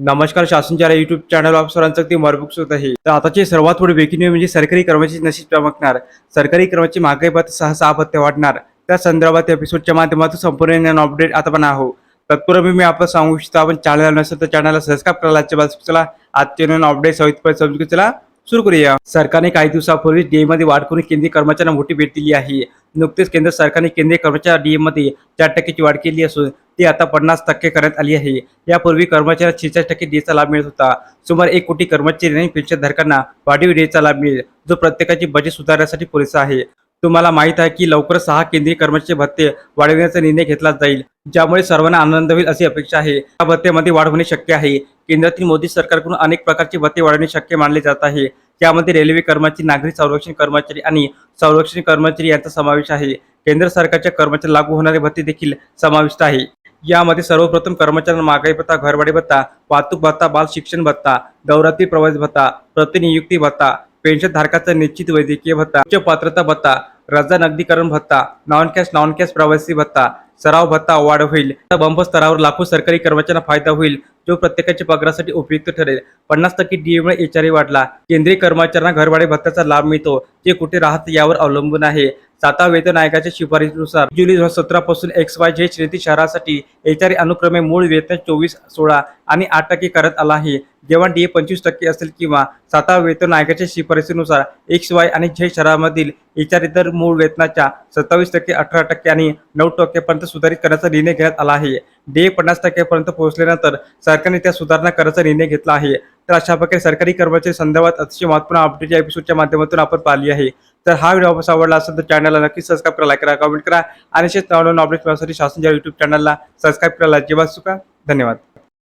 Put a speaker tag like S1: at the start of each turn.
S1: नमस्कार शासनच्या YouTube channel of सरांचं ते मरबुक सुद्धा आहे. तर आताची सर्वात पुढे ब्रेकिंग म्हणजे सरकारी कर्मचारी नशीब चमकणार. सरकारी कर्मचारी महागाई पत्र सहा सहा भत्ते वाढणार त्या संदर्भात एपिसोडच्या माध्यमातून संपूर्ण अपडेट आता पण आहो तत्पूर्वी मी आपण सांगू इच्छितो आपण चॅनल नसेल तर चॅनलला सबस्क्राईब करायला आजच्या बाजू चला. आजचे नवीन अपडेट सवितपणे समजून चला सुरू करूया. सरकारने काही दिवसापूर्वी डीए मध्ये वाढ करून केंद्रीय कर्मचाऱ्यांना मोठी भेट दिली आहे. नुकतेच केंद्र सरकारने केंद्रीय कर्मचारी डीएमध्ये चार टक्क्याची वाढ केली असून ती आता पन्नास टक्के करण्यात आली आहे. यापूर्वी कर्मचाऱ्यांना शेहेचाळीस टक्के डीचा लाभ मिळत होता. सुमारे एक कोटी कर्मचारी आणि पेन्शनधारकांना वाढीव डीचा लाभ मिळेल जो प्रत्येकाची बजेट सुधारण्यासाठी पुरेसा आहे. तुम्हाला माहीत आहे की लवकर सहा केंद्रीय कर्मचारी भत्ते वाढविण्याचा निर्णय घेतला जाईल ज्यामुळे सर्वांना आनंद होईल अशी अपेक्षा आहे. या भत्त्यामध्ये वाढ होणे शक्य आहे. केंद्रातील मोदी सरकारकडून अनेक प्रकारचे भत्ते वाढवणे शक्य मानले जात आहे. त्यामध्ये रेल्वे कर्मचारी नागरी संरक्षण कर्मचारी आणि संरक्षण कर्मचारी यांचा समावेश आहे. केंद्र सरकारच्या कर्मचारी लागू होणारे भत्ते देखील समाविष्ट आहे. यामध्ये सर्वप्रथम कर्मचाऱ्यांना महागाई भत्ता घरभाडे भत्ता वाहतूक भत्ता बाल शिक्षण भत्ता दौरातील प्रवास भत्ता प्रतिनियुक्ती भत्ता पेन्शन धारकाचा निश्चित वैद्यकीय भत्ता उच्च पात्रता भत्ता रजा नगदीकरण भत्ता नॉन कॅश नॉन कॅश प्रवासी भत्ता सराव भत्ता वाढ होईल. या बंप स्तरावर लाखो सरकारी कर्मचाऱ्यांना फायदा होईल जो प्रत्येकाच्या पगारासाठी उपयुक्त ठरेल. पन्नास टक्के डीएमुळे एचआरई वाढला. केंद्रीय कर्मचाऱ्यांना घरभाडे भत्त्याचा लाभ मिळतो. ते कुठे राहत यावर अवलंबून आहे. सातवा वेतन आयोगाच्या शिफारशीनुसार जुलै दोन हजार सतरा पासून एक्स वाय झेड श्रेणी शहरासाठी एचआरए अनुक्रमे मूळ वेतन चोवीस सोळा आणि आठ टक्के करत आला आहे. जेव्हा डीए पंचवीस टक्के असेल किंवा सातवा वेतन आयोगाच्या शिफारसीनुसार एक्स वाय आणि झेड शहरामधील एचआरए इतर मूळ वेतनाच्या सत्तावीस टक्के अठरा टक्के आणि नऊ टक्केपर्यंत सुधारित करण्याचा निर्णय घेण्यात आला आहे. डीए पन्नास टक्केपर्यंत पोहोचल्यानंतर सरकारने त्या सुधारणा करण्याचा निर्णय घेतला आहे. तर अशा प्रकारे सरकारी कर्मचारी संदर्भात अतिशय महत्त्वपूर्ण अपडेट या एपिसोडच्या माध्यमातून आपण पाहिली आहे. तर हा व्हिडिओ आपल्याला आवडला असेल तर चॅनलला नक्की सबस्क्राईब करा लाईक करा कमेंट करा. आणि असेच नवनवीन अपडेट मिळण्यासाठी शासनच्या युट्यूब चॅनलला सबस्क्राईब करायला अजिबात चुका धन्यवाद.